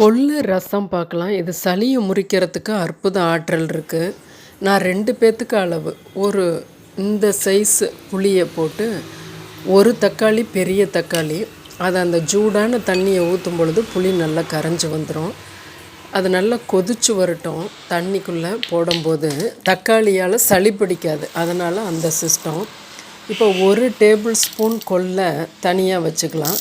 கொள்ளு ரசம் பார்க்கலாம். இது சளியை முறிக்கிறதுக்கு அற்புத ஆற்றல் இருக்குது நான் ரெண்டு பேர்த்துக்கு அளவு. ஒரு இந்த சைஸு புளியை போட்டு ஒரு தக்காளி பெரிய தக்காளி. அதை அந்த ஜூடான தண்ணியை ஊற்றும் பொழுது புளி நல்லா கரைஞ்சி வந்துடும் அது நல்லா கொதிச்சு வரட்டும் தண்ணிக்குள்ளே போடும்போது. தக்காளியால் சளி பிடிக்காது. அதனால் அந்த சிஸ்டம் இப்போ ஒரு டேபிள் ஸ்பூன் கொல்லை தனியாக வச்சுக்கலாம்.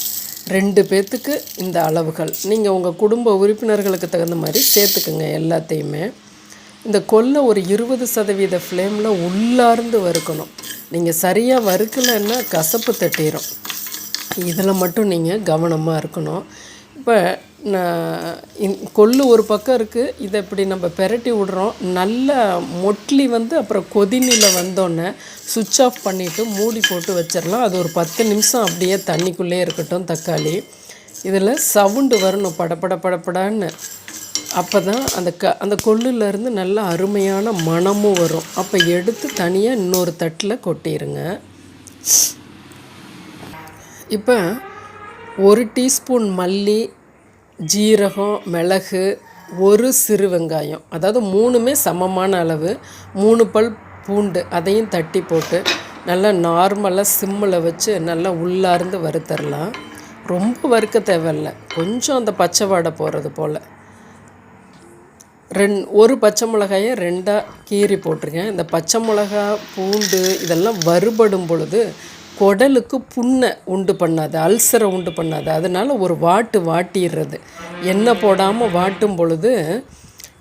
ரெண்டு பேர்த்துக்கு இந்த அளவுகள். நீங்கள் உங்கள் குடும்ப உறுப்பினர்களுக்கு தகுந்த மாதிரி சேர்த்துக்குங்க எல்லாத்தையுமே. இந்த கொல்லை ஒரு இருபது சதவீத ஃப்ளேமில் உள்ளார்ந்து வறுக்கணும். நீங்கள் சரியாக வறுக்கலைன்னா கசப்பு தட்டிடும் இதில் மட்டும் நீங்கள் கவனமாக இருக்கணும். இப்போ நான் இந் கொள்ளு ஒரு பக்கம் இருக்குது இதை இப்படி நம்ம பெரட்டி விடுறோம். நல்ல மொட்லி வந்து அப்புறம் கொதிநிலை வந்தோடனே சுவிட்ச் ஆஃப் பண்ணிவிட்டு மூடி போட்டு வச்சிடலாம். அது ஒரு பத்து நிமிஷம் அப்படியே தண்ணிக்குள்ளே இருக்கட்டும் தக்காளி. இதில் சவுண்டு வரணும். படபட படப்படான்னு அப்போ தான் அந்த க அந்த கொள்ளுலேருந்து நல்ல அருமையான மணமும் வரும். அப்போ எடுத்து தனியாக இன்னொரு தட்டில் கொட்டிடுங்க இப்போ ஒரு டீஸ்பூன் மல்லி ஜீரகம் மிளகு ஒரு சிறு வெங்காயம். அதாவது மூணுமே சமமான அளவு. மூணு பல் பூண்டு அதையும் தட்டி போட்டு நல்லா நார்மலாக சிம்மில் வச்சு நல்லா உள்ளார்ந்து வறுத்தரலாம். ரொம்ப வறுக்க தேவையில்ல. கொஞ்சம் அந்த பச்சை வாடை போகிறது போல். ரெண் ஒரு பச்சை மிளகாயை ரெண்டாக கீறி போட்டிருக்கேன். இந்த பச்சை மிளகா பூண்டு இதெல்லாம் வறுபடும் பொழுது குடலுக்கு புண்ணை உண்டு பண்ணாது அல்சரை உண்டு பண்ணாது. அதனால் ஒரு வாட்டு வாட்டிடுறது. எண்ணெய் போடாமல் வாட்டும் பொழுது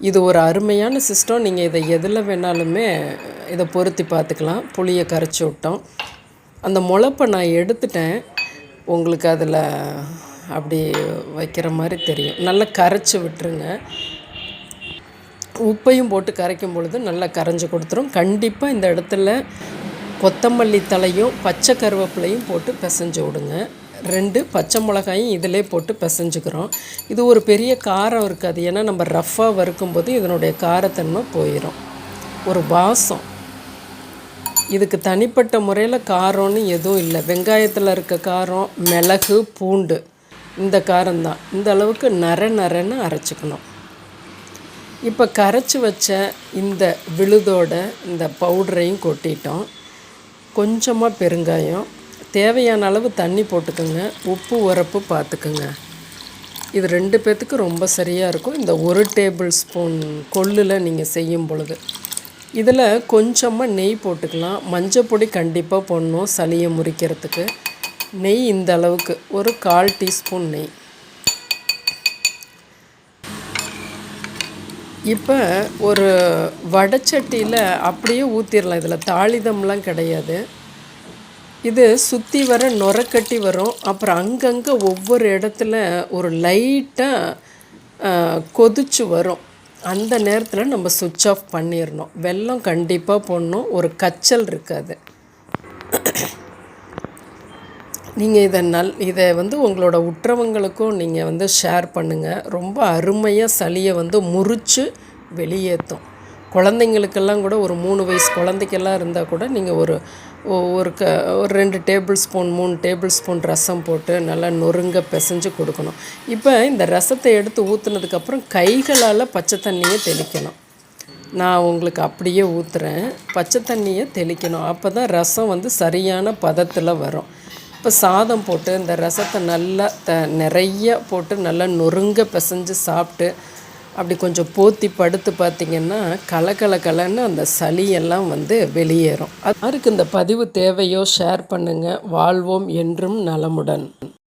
இது ஒரு அருமையான சிஸ்டம் நீங்கள் இதை எதில் வேணாலுமே இதை பொருத்தி பார்த்துக்கலாம். புளியை கரைச்சி விட்டோம். அந்த முளப்பை நான் எடுத்துட்டேன். உங்களுக்கு அதில் அப்படி வைக்கிற மாதிரி தெரியும். நல்லா கரைச்சி விட்டுருங்க. உப்பையும் போட்டு கரைக்கும் பொழுது நல்லா கரைஞ்சி கொடுத்துரும். கண்டிப்பாக இந்த இடத்துல கொத்தமல்லி தலையும் பச்சை கருவேப்பிலையும் போட்டு பிசைஞ்சு விடுங்க. ரெண்டு பச்சை மிளகாயும் இதிலே போட்டு பிசைஞ்சுக்கிறோம். இது ஒரு பெரிய காரம் இருக்காது. ஏன்னா நம்ம ரஃப்பாக வறுக்கும்போது இதனுடைய காரத்தன்மை போயிடும் ஒரு வாசம். இதுக்கு தனிப்பட்ட முறையில் காரம்னு எதுவும் இல்லை. வெங்காயத்தில் இருக்க காரம் மிளகு பூண்டு இந்த காரம்தான். இந்த அளவுக்கு நர நரன்னு அரைச்சிக்கணும். இப்போ கரைச்சி வச்ச இந்த விழுதோட இந்த பவுடரையும் கொட்டிட்டோம். கொஞ்சமாக பெருங்காயம் தேவையான அளவு தண்ணி போட்டுக்கோங்க. உப்பு உரப்பு பார்த்துக்குங்க இது ரெண்டு பேர்த்துக்கு ரொம்ப சரியாக இருக்கும். இந்த ஒரு டேபிள் ஸ்பூன் கொள்ளில் நீங்கள் செய்யும் பொழுது. இதில் கொஞ்சமாக நெய் போட்டுக்கலாம். மஞ்சள் பொடி கண்டிப்பாக போடணும் சளியை முறிக்கிறதுக்கு. நெய் இந்த அளவுக்கு ஒரு கால் டீஸ்பூன் நெய். இப்போ ஒரு வடைச்சட்டியில் அப்படியே ஊற்றிடலாம் இதில் தாளிதம்லாம் கிடையாது. இது சுற்றி வர நுரக்கட்டி வரும். அப்புறம் அங்கங்கே ஒவ்வொரு இடத்துல ஒரு லைட்டாக கொதிச்சு வரும். அந்த நேரத்தில் நம்ம சுவிட்ச் ஆஃப் பண்ணிடணும் வெல்லம் கண்டிப்பாக போடணும். ஒரு கச்சல் இருக்காது. நீங்கள் இதை நல் இதை வந்து உங்களோட உற்றவங்களுக்கும் நீங்கள் வந்து ஷேர் பண்ணுங்கள் ரொம்ப அருமையாக சளியை வந்து முறித்து வெளியேற்றும் குழந்தைங்களுக்கெல்லாம் கூட ஒரு மூணு வயசு குழந்தைக்கெல்லாம் இருந்தால் கூட நீங்கள் ஒரு ஒரு க ஒரு ரெண்டு டேபிள் ஸ்பூன் மூணு டேபிள் ஸ்பூன் ரசம் போட்டு நல்லா நொறுங்க பிசைஞ்சு கொடுக்கணும். இப்போ இந்த ரசத்தை எடுத்து ஊற்றுனதுக்கப்புறம் கைகளால் பச்சை தண்ணியை தெளிக்கணும். நான் உங்களுக்கு அப்படியே ஊற்றுறேன் பச்சை தண்ணியை தெளிக்கணும். அப்போ தான் ரசம் வந்து சரியான பதத்தில் வரும். இப்போ சாதம் போட்டு இந்த ரசத்தை நல்லா த நிறைய போட்டு நல்லா நொறுங்க பிசைஞ்சு சாப்பிட்டு அப்படி கொஞ்சம் போத்தி படுத்து பார்த்திங்கன்னா கலக்கல கலன்னு அந்த சளியெல்லாம் வந்து வெளியேறும். யாருக்கு இந்த பதிவு தேவையோ ஷேர் பண்ணுங்கள் வாழ்வோம் என்றும் நலமுடன்.